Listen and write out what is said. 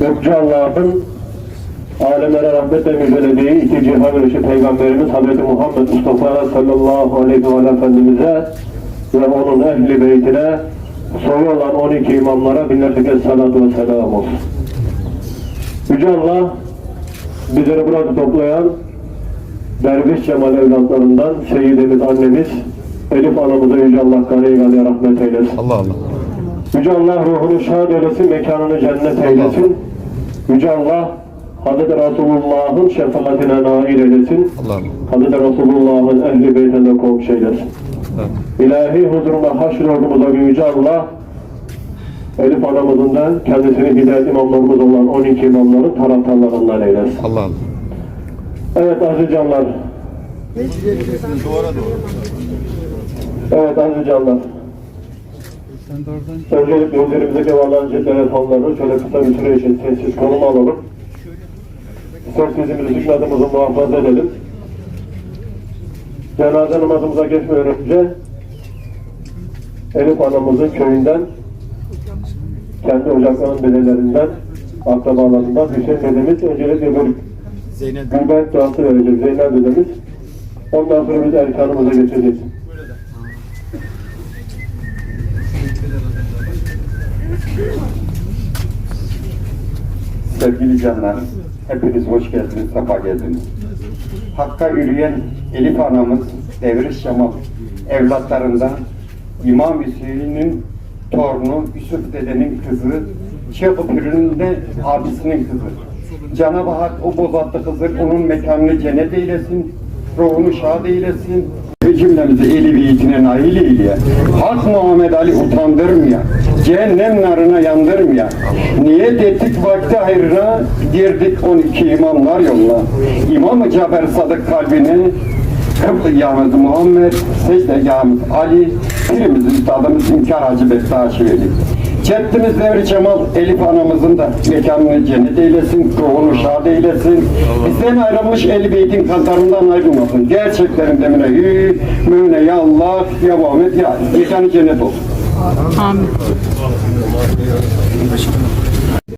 Gökçe Allah'ın alemlere rahmetle müjdelediği iki cihan ölçü Peygamberimiz Hz. Muhammed Mustafa sallallahu aleyhi ve Efendimiz'e ve onun ehli beytine soyu olan 12 imamlara binlerce kez salatu ve selam olsun. Yüce Allah bizleri burada toplayan Derviş Cemal evlatlarından Seyyidimiz annemiz Elif anamıza Yüce Allah gani rahmet eylesin. Allah Allah. Yüce Allah ruhunu şad eylesin, mekanını cennet eylesin. Yüce Allah Hz. Resulullah'ın şefaatine nail eylesin. Hz. Resulullah'ın ehli beytine komşu eylesin. İlahi huzuruna haşrolduğumuzda Yüce Allah Elif anamızın da kendisini hidayet imamlarımız olan 12 imamların taraftarlarından eylesin. Allah Allah. Evet aziz canlar. Evet aziz canlar. Öncelikle üzerimizdeki vallancı telefonlarını şöyle kısa bir süre için sessiz konuma alalım. Sessizliğimizi hükmetimizi muhafaza edelim. Cenaze namazımıza geçmeden önce Elif anamızın köyünden kendi ocaklarının dedelerinden akrabalarından Hüseyin dedemiz öncelikle bir Gülben duası verecek Zeynep dedemiz. Ondan sonra biz erkanımıza geçeceğiz. Sevgili canlar, hepiniz hoş geldiniz, sefa geldiniz. Hakka yürüyen Elif anamız, Devriş Şamal evlatlarından İmam Hüseyin'in torunu, Yusuf dedenin kızı, Şeyh Pürü'nün de abisinin kızı. Cenab-ı Hak o bozatlı kızı onun mekanını cennet eylesin, ruhunu şad eylesin. Ve cümlemizi eli beytine nail eyle. Hak Muhammed Ali utandırmaya, cehennem narına yandırmaya. Niyet ettik vakti hayrına, girdik 12 imamlar yoluna. İmam-ı Cafer Sadık kalbine, Kıblı Muhammed, secde yağımız Ali, pirimiz üstadımız İnkar Hacı Bektaşi Veli. Ceddimiz Devri Cemal Elif anamızın da mekanını cennet eylesin, ruhunu şad eylesin. Bizden ayrılmış el beytin kantarından ayrılmasın. Gerçeklerin demine hü, müne ya Allah, ya Muhammed ya. Mekanı cennet olsun. Amin.